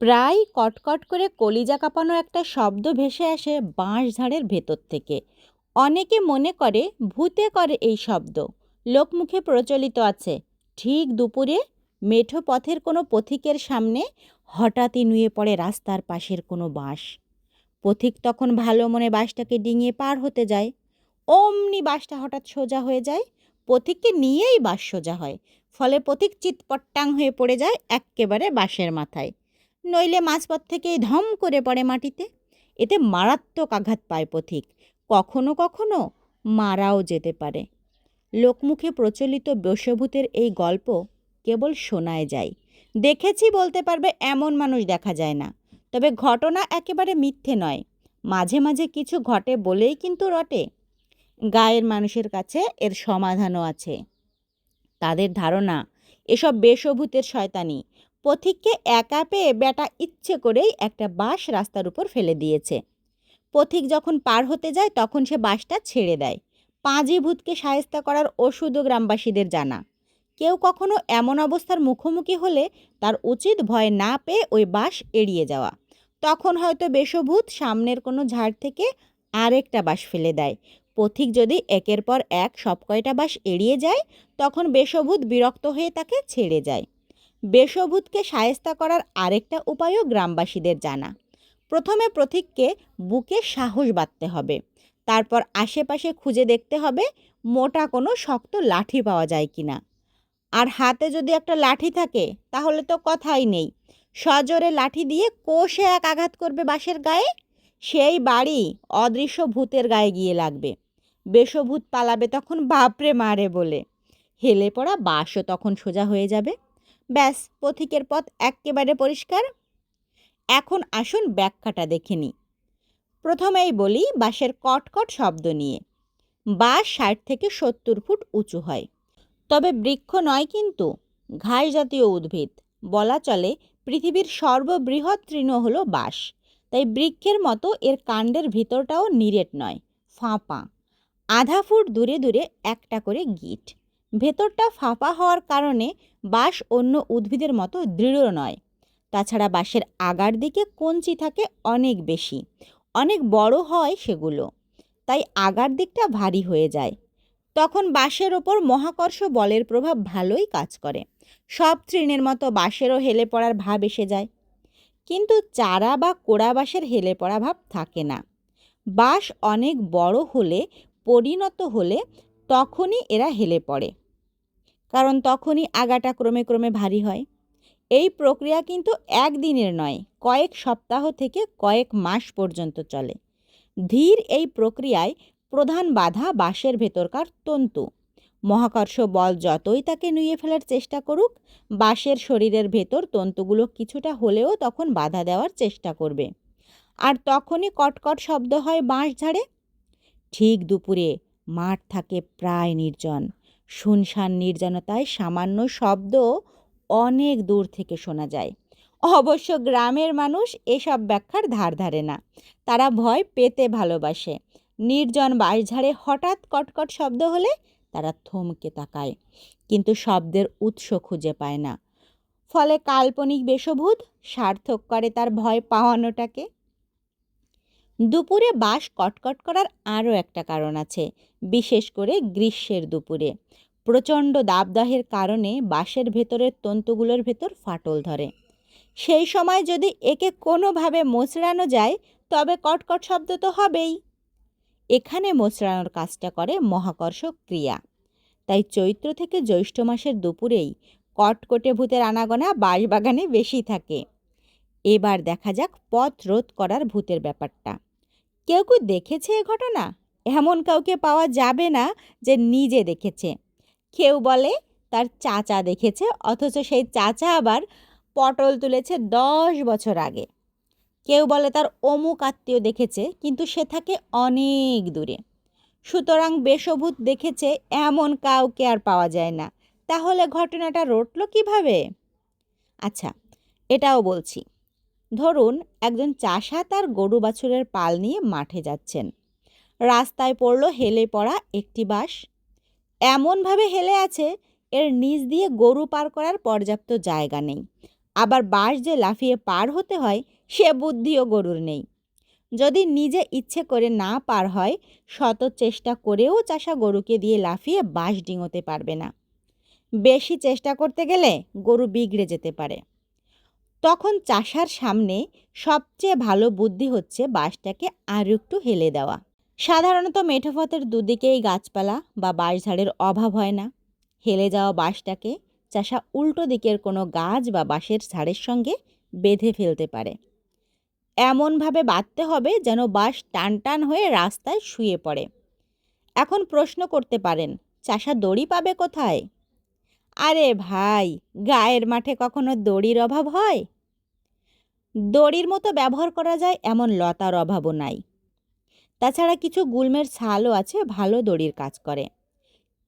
প্রায় কটকট করে কলিজা কাঁপানো একটা শব্দ ভেসে আসে বাঁশঝাড়ের ভেতর থেকে। অনেকে মনে করে ভূতে করে এই শব্দ। লোকমুখে প্রচলিত আছে। ঠিক দুপুরে মেঠো পথের কোনো পথিকের সামনে হঠাৎই নুয়ে পড়ে রাস্তার পাশের কোনো বাঁশ। পথিক তখন ভালো মনে বাঁশটাকে ডিঙিয়ে পার হতে যায়। অমনি বাঁশটা হঠাৎ সোজা হয়ে যায়। পথিককে নিয়েই বাঁশ সোজা হয়। ফলে পথিক চিৎপট্টাং হয়ে পড়ে যায় এক্কেবারে বাঁশের মাথায়। নইলে মাঝপথ থেকেই ধম করে পড়ে মাটিতে। এতে মারাত্মক আঘাত পায় পথিক। কখনো কখনো মারাও যেতে পারে। লোকমুখে প্রচলিত বশভূতের এই গল্প কেবল শোনায় যায়। দেখেছি বলতে পারবে এমন মানুষ দেখা যায় না। তবে ঘটনা একেবারে মিথ্যে নয়। মাঝে মাঝে কিছু ঘটে বলেই কিন্তু রটে। গায়ের মানুষের কাছে এর সমাধানও আছে। তাদের ধারণা, এসব বেশভূতের শয়তানি পথিককে একা পেয়ে বেটা ইচ্ছে করেই একটা বাঁশ রাস্তার উপর ফেলে দিয়েছে। পথিক যখন পার হতে যায়, তখন সে বাঁশটা ছেড়ে দেয়। পাঁজি ভূতকে সায়স্তা করার ওষুধও গ্রামবাসীদের জানা। কেউ কখনো এমন অবস্থার মুখোমুখি হলে তার উচিত ভয় না পেয়ে ওই বাঁশ এড়িয়ে যাওয়া। তখন হয়তো বেশভূত সামনের কোনো ঝাড় থেকে আরেকটা বাঁশ ফেলে দেয়। পথিক যদি একের পর এক সব কয়টা বাঁশ এড়িয়ে যায়, তখন বেশভূত বিরক্ত হয়ে তাকে ছেড়ে যায়। বেশভূতকে সায়স্তা করার আরেকটা উপায়ও গ্রামবাসীদের জানা। প্রথমে প্রতীককে বুকে সাহস বাঁধতে হবে। তারপর আশেপাশে খুঁজে দেখতে হবে মোটা কোনো শক্ত লাঠি পাওয়া যায় কি না আর হাতে যদি একটা লাঠি থাকে, তাহলে তো কথাই নেই। সজোরে লাঠি দিয়ে কোষে এক আঘাত করবে বাঁশের গায়ে? সেই বাড়ি অদৃশ্য ভূতের গায়ে গিয়ে লাগবে। বেশভূত পালাবে তখন বাপরে মারে বলে। হেলে পড়া বাঁশও তখন সোজা হয়ে যাবে। ব্যাস, পথিকের পথ এক্কেবারে পরিষ্কার। এখন আসুন ব্যাখ্যাটা দেখে নিই। প্রথমেই বলি বাঁশের কটকট শব্দ নিয়ে। বাঁশ ষাট থেকে সত্তর ফুট উঁচু হয়। তবে বৃক্ষ নয় কিন্তু ঘাস জাতীয় উদ্ভিদ। বলা চলে পৃথিবীর সর্ববৃহৎ তৃণ হল বাঁশ। তাই বৃক্ষের মতো এর কাণ্ডের ভিতরটাও নিরেট নয়, ফাঁপা। আধা ফুট দূরে দূরে একটা করে গিট। ভেতরটা ফাঁপা হওয়ার কারণে বাঁশ অন্য উদ্ভিদের মতো দৃঢ় নয়। তাছাড়া বাঁশের আগার দিকে কঞ্চি থাকে অনেক বেশি, অনেক বড় হয় সেগুলো, তাই আগার দিকটা ভারী হয়ে যায়। তখন বাঁশের ওপর মহাকর্ষ বলের প্রভাব ভালোই কাজ করে, সব তৃণের মতো বাঁশেরও হেলে পড়ার ভাব এসে যায়। কিন্তু চারা বা কোড়া বাঁশের হেলে পড়া ভাব থাকে না। বাঁশ অনেক বড় হলে, পরিণত হলে তখনই এরা হেলে পড়ে। কারণ তখনই আগাটা ক্রমে ক্রমে ভারী হয়। এই প্রক্রিয়া কিন্তু একদিনের নয়, কয়েক সপ্তাহ থেকে কয়েক মাস পর্যন্ত চলে। ধীর এই প্রক্রিয়ায় প্রধান বাধা বাঁশের ভেতরকার তন্তু। মহাকর্ষ বল যতই তাকে নুয়ে ফেলার চেষ্টা করুক, বাঁশের শরীরের ভেতর তন্তুগুলো কিছুটা হলেও তখন বাধা দেওয়ার চেষ্টা করবে। আর তখনই কটকট শব্দ হয় বাঁশ ঝাড়ে। ঠিক দুপুরে মাঠ থাকে প্রায় নির্জন। শুনশান নির্জনতায় সামান্য শব্দ অনেক দূর থেকে শোনা যায়। অবশ্য গ্রামের মানুষ এসব ব্যাখ্যার ধার ধারে না। তারা ভয় পেতে ভালোবাসে। নির্জন বাঁশঝাড়ে হঠাৎ কটকট শব্দ হলে তারা থমকে তাকায়, কিন্তু শব্দের উৎস খুঁজে পায় না। ফলে কাল্পনিক বেশভূত সার্থক করে তার ভয় পাওয়ানোটাকে দুপুরে বাঁশ কটকট করার আরও একটা কারণ আছে, বিশেষ করে গ্রীষ্মের দুপুরে। প্রচণ্ড দাবদাহের কারণে বাঁশের ভেতরের তন্তুগুলোর ভেতর ফাটল ধরে। সেই সময় যদি একে কোনোভাবে মোচড়ানো যায়, তবে কটকট শব্দ তো হবেই। এখানে মোচড়ানোর কাজটা করে মহাকর্ষ ক্রিয়া। তাই চৈত্র থেকে জ্যৈষ্ঠ মাসের দুপুরেই কটকটে ভূতের আনাগোনা বাঁশবাগানে বেশি থাকে। এবার দেখা যাক পথ রোধ করার ভূতের ব্যাপারটা। কেউ কেউ দেখেছে এ ঘটনা? এমন কাউকে পাওয়া যাবে না যে নিজে দেখেছে। কেউ বলে তার চাচা দেখেছে, অথচ সেই চাচা আবার পটল তুলেছে দশ বছর আগে। কেউ বলে তার অমুক আত্মীয় দেখেছে, কিন্তু সে থাকে অনেক দূরে। সুতরাং বেশভূত দেখেছে এমন কাউকে আর পাওয়া যায় না। তাহলে ঘটনাটা রটল কীভাবে? আচ্ছা এটাও বলছি। ধরুন, একজন চাষা তার গরু বাছুরের পাল নিয়ে মাঠে যাচ্ছেন। রাস্তায় পড়ল হেলে পড়া একটি বাঁশ। এমনভাবে হেলে আছে, এর নিচ দিয়ে গরু পার করার পর্যাপ্ত জায়গা নেই। আবার বাঁশ যে লাফিয়ে পার হতে হয়, সে বুদ্ধিও গরুর নেই। যদি নিজে ইচ্ছে করে না পার হয়, শত চেষ্টা করেও চাষা গরুকে দিয়ে লাফিয়ে বাঁশ ডিঙোতে পারবে না। বেশি চেষ্টা করতে গেলে গরু বিগড়ে যেতে পারে। তখন চাষার সামনে সবচেয়ে ভালো বুদ্ধি হচ্ছে বাঁশটাকে আরও একটু হেলে দেওয়া। সাধারণত মেঠোপথের দুদিকেই গাছপালা বা বাঁশঝাড়ের অভাব হয় না। হেলে যাওয়া বাঁশটাকে চাষা উল্টো দিকের কোনো গাছ বা বাঁশের ঝাড়ের সঙ্গে বেঁধে ফেলতে পারে। এমনভাবে বাঁধতে হবে যেন বাঁশ টান টান হয়ে রাস্তায় শুয়ে পড়ে। এখন প্রশ্ন করতে পারেন, চাষা দড়ি পাবে কোথায়? আরে ভাই, গায়ের মাঠে কখনো দড়ির অভাব হয়? দড়ির মতো ব্যবহার করা যায় এমন লতার অভাবও নাই। তাছাড়া কিছু গুল্মের ছালও আছে, ভালো দড়ির কাজ করে।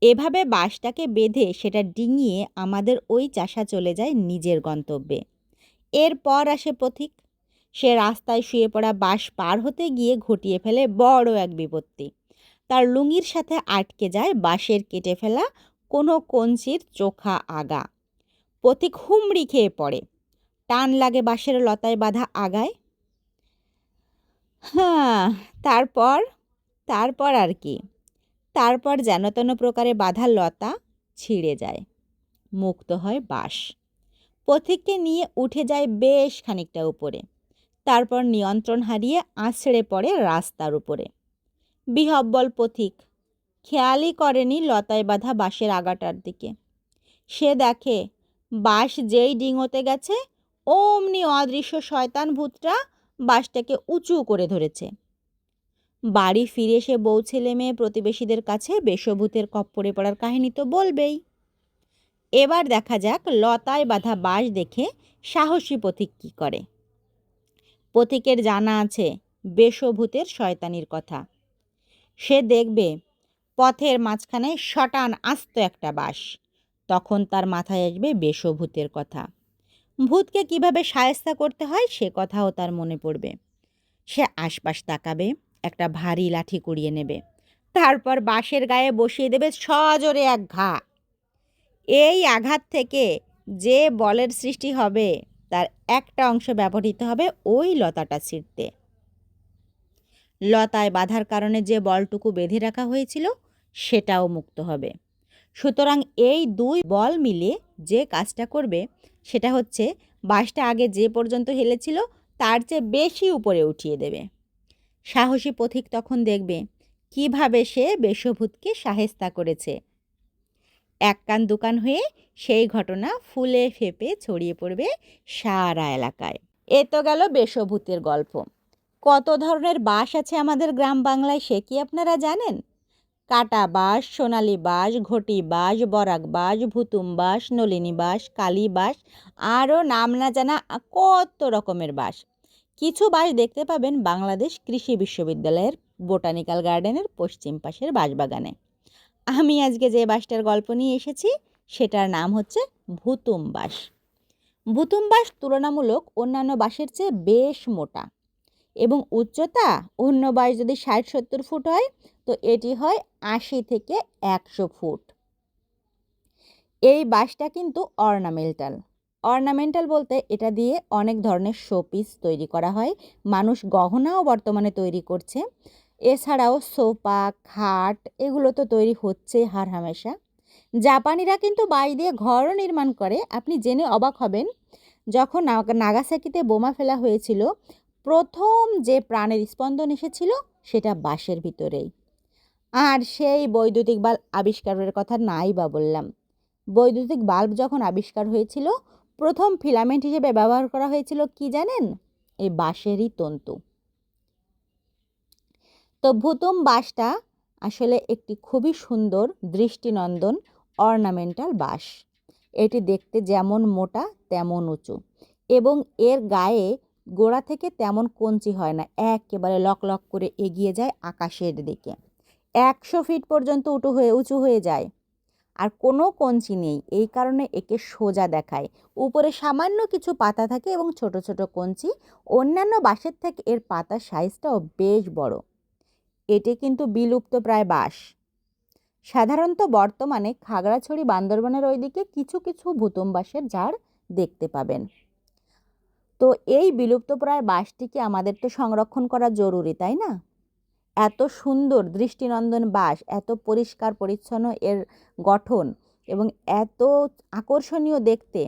এভাবে বাঁশটাকে বেঁধে সেটা ডিঙিয়ে আমাদের ওই চাষা চলে যায় নিজের গন্তব্যে। এরপর আসে পথিক। সে রাস্তায় শুয়ে পড়া বাঁশ পার হতে গিয়ে ঘটিয়ে ফেলে বড় এক বিপত্তি। তার লুঙ্গির সাথে আটকে যায় বাঁশের কেটে ফেলা কোনো কঞ্চির চোখা আগা। পথিক হুমড়ি খেয়ে পড়ে। টান লাগে বাঁশের লতায় বাঁধা আগায়। হ্যাঁ তারপর? তারপর আর কি? তারপর যেন তেন প্রকারে বাঁধা লতা ছিঁড়ে যায়। মুক্ত হয় বাঁশ। পথিককে নিয়ে উঠে যায় বেশ খানিকটা উপরে। তারপর নিয়ন্ত্রণ হারিয়ে আছড়ে পড়ে রাস্তার উপরে। বিহব্বল পথিক খেয়ালই করেনি লতায় বাঁধা বাঁশের আগাটার দিকে। সে দেখে, বাঁশ যেই ডিঙোতে গেছে, অমনি অদৃশ্য শয়তান ভূতটা বাঁশটাকে উঁচু করে ধরেছে। বাড়ি ফিরে সে বউ, ছেলে মেয়ে, প্রতিবেশীদের কাছে বেশভূতের কপ্পরে পড়ার কাহিনী তো বলবেই। এবার দেখা যাক লতায় বাঁধা বাঁশ দেখে সাহসী পথিক কী করে। পথিকের জানা আছে, বেশভূতের শয়তানির কথা। সে দেখবে পথের মাঝখানে শটান আস্ত একটা বাস তখন তার মাথায় আসবে বেশভূতের কথা। ভূতকে কীভাবে সায়স্তা করতে হয় সে কথাও তার মনে পড়বে। সে আশপাশ তাকাবে, একটা ভারী লাঠি কুড়িয়ে নেবে। তারপর বাঁশের গায়ে বসিয়ে দেবে সজোরে এক ঘা। এই আঘাত থেকে যে বলের সৃষ্টি হবে, তার একটা অংশ ব্যবহৃত হবে ওই লতাটা ছিঁড়তে। লতায় বাধার কারণে যে বলটুকু বেঁধে রাখা হয়েছিল সেটাও মুক্ত হবে। সুতরাং এই দুই বল মিলে যে কাজটা করবে, সেটা হচ্ছে বাঁশটা আগে যে পর্যন্ত হেলেছিল, তার চেয়ে বেশি উপরে উঠিয়ে দেবে। সাহসী পথিক তখন দেখবে, কীভাবে সে বেশভূতকে সাহেস্তা করেছে। এক কান দোকান হয়ে সেই ঘটনা ফুলে ফেপে ছড়িয়ে পড়বে সারা এলাকায়। এ তো গেল বেশভূতের গল্প। কত ধরনের বাস আছে আমাদের গ্রাম বাংলায়, সে কি আপনারা জানেন? কাটা বাঁশ, সোনালি বাঁশ, ঘটি বাঁশ, বরাক বাঁশ, ভুতুম বাঁশ, নলিনী বাঁশ, কালী বাঁশ, আরও নাম না জানা কত রকমের বাস কিছু বাঁশ দেখতে পাবেন বাংলাদেশ কৃষি বিশ্ববিদ্যালয়ের বোটানিক্যাল গার্ডেনের পশ্চিম পাশের বাঁশবাগানে। আমি আজকে যে বাসটার গল্প নিয়ে এসেছি, সেটার নাম হচ্ছে ভুতুম বাঁশ। ভুতুম বাঁশ তুলনামূলক অন্যান্য বাসের চেয়ে বেশ মোটা এবং উচ্চতা অন্য বাঁশ যদি ষাট সত্তর ফুট হয় তো এটি হয় আশি থেকে একশো ফুট। এই বাঁশটা কিন্তু অর্নামেন্টাল। অর্নামেন্টাল বলতে এটা দিয়ে অনেক ধরনের শোপিস তৈরি করা হয়। মানুষ গহনাও বর্তমানে তৈরি করছে। এছাড়াও সোফা, খাট এগুলো তো তৈরি হচ্ছে হার হামেশা জাপানিরা কিন্তু বাই দিয়ে ঘরও নির্মাণ করে। আপনি জেনে অবাক হবেন, যখন নাগাসাকিতে বোমা ফেলা হয়েছিল, প্রথম যে প্রাণের স্পন্দন এসেছিল সেটা বাঁশের ভিতরেই। আর সেই বৈদ্যুতিক বাল্ব আবিষ্কারের কথা নাই বা বললাম। বৈদ্যুতিক বাল্ব যখন আবিষ্কার হয়েছিল, প্রথম ফিলামেন্ট হিসেবে ব্যবহার করা হয়েছিল কি জানেন? এই বাঁশেরই তন্তু। তো ভুতুম বাঁশটা আসলে একটি খুবই সুন্দর দৃষ্টিনন্দন অর্নামেন্টাল বাঁশ। এটি দেখতে যেমন মোটা, তেমন উঁচু এবং এর গায়ে গোড়া থেকে তেমন কঞ্চি হয় না, একেবারে লক লক করে এগিয়ে যায় আকাশের দিকে। একশো ফিট পর্যন্ত উঁচু হয়ে উঁচু হয়ে যায়। আর কোনো কঞ্চি নেই। এই কারণে একে সোজা দেখায়। উপরে সামান্য কিছু পাতা থাকে এবং ছোট ছোট কঞ্চি। অন্যান্য বাঁশের থেকে এর পাতার সাইজটাও বেশ বড়। এটি কিন্তু বিলুপ্ত প্রায় বাঁশ। সাধারণত বর্তমানে খাগড়াছড়ি, বান্দরবানের ওইদিকে কিছু কিছু ভুতুম বাঁশের ঝাড় দেখতে পাবেন। তো এই বিলুপ্তপ্রায় বাঁশটিকে আমাদের তো সংরক্ষণ করা জরুরি, তাই না? এত সুন্দর দৃষ্টিনন্দন বাস, এত পরিষ্কার পরিচ্ছন্ন এর গঠন এবং এত আকর্ষণীয় দেখতে,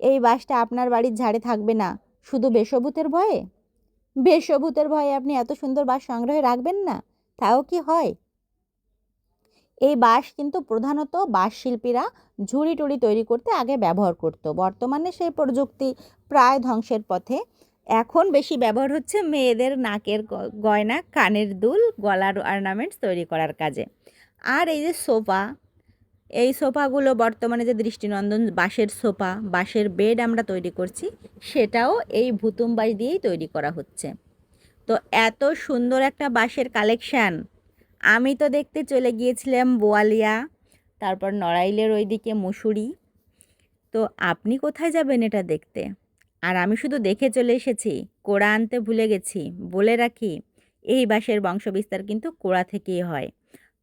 এই বাসটা আপনার বাড়ির ঝাড়ে থাকবে না। শুধু বেশভূতের ভয়ে? বেশভূতের ভয়ে আপনি এত সুন্দর বাস সংগ্রহে রাখবেন না? তাও কি হয়? এই বাঁশ কিন্তু প্রধানত বাঁশ শিল্পীরা ঝুড়ি টুড়ি তৈরি করতে আগে ব্যবহার করতো। বর্তমানে সেই প্রযুক্তি প্রায় ধ্বংসের পথে। এখন বেশি ব্যবহার হচ্ছে মেয়েদের নাকের গয়না, কানের দুল, গলার অর্নামেন্টস তৈরি করার কাজে। আর এই যে সোফা, এই সোফাগুলো বর্তমানে যে দৃষ্টিনন্দন বাঁশের সোফা, বাঁশের বেড আমরা তৈরি করছি, সেটাও এই ভুতুম বাঁশ দিয়েই তৈরি করা হচ্ছে। তো এত সুন্দর একটা বাঁশের কালেকশান আমি তো দেখতে চলে গিয়েছিলাম বোয়ালিয়া, তারপর নড়াইলের ওইদিকে মুসুরি। তো আপনি কোথায় যাবেন এটা দেখতে? আর আমি শুধু দেখে চলে এসেছি, কোড়া আনতে ভুলে গেছি। বলে রাখি, এই বাঁশের বংশবিস্তার কিন্তু কোড়া থেকেই হয়।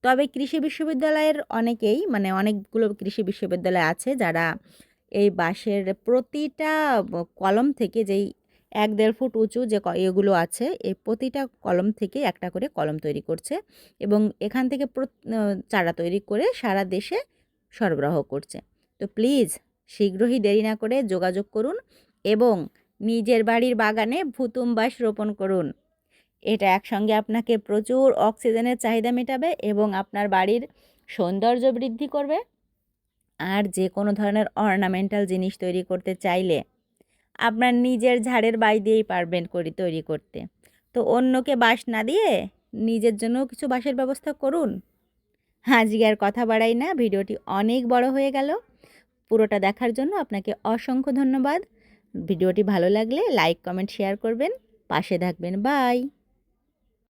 তবে কৃষি বিশ্ববিদ্যালয়ের অনেকেই মানে অনেকগুলো কৃষি বিশ্ববিদ্যালয় আছে যারা এই বাঁশের প্রতিটা কলম থেকে যেই এক দেড় ফুট উঁচু যে এগুলো আছে, এই প্রতিটা কলম থেকে একটা করে কলম তৈরি করছে এবং এখান থেকে চারা তৈরি করে সারা দেশে সরবরাহ করছে। তো প্লিজ, শীঘ্রই দেরি না করে যোগাযোগ করুন। এবং নিজের বাড়ির বাগানে ভুতুম বাঁশ রোপণ করুন। এটা একসঙ্গে আপনাকে প্রচুর অক্সিজেনের চাহিদা মেটাবে এবং আপনার বাড়ির সৌন্দর্য বৃদ্ধি করবে। আর যে কোনো ধরনের অর্নামেন্টাল জিনিস তৈরি করতে চাইলে আপনার নিজের ঝাড়ের বাই দিয়েই পারবেন করি তৈরি করতে। তো অন্যকে বাস না দিয়ে নিজের জন্যও কিছু বাসের ব্যবস্থা করুন। আজকে আর কথা বাড়াই না, ভিডিওটি অনেক বড় হয়ে গেল। পুরোটা দেখার জন্য আপনাকে অসংখ্য ধন্যবাদ। ভিডিওটি ভালো লাগলে লাইক কমেন্ট শেয়ার করবেন। পাশে থাকবেন। বাই।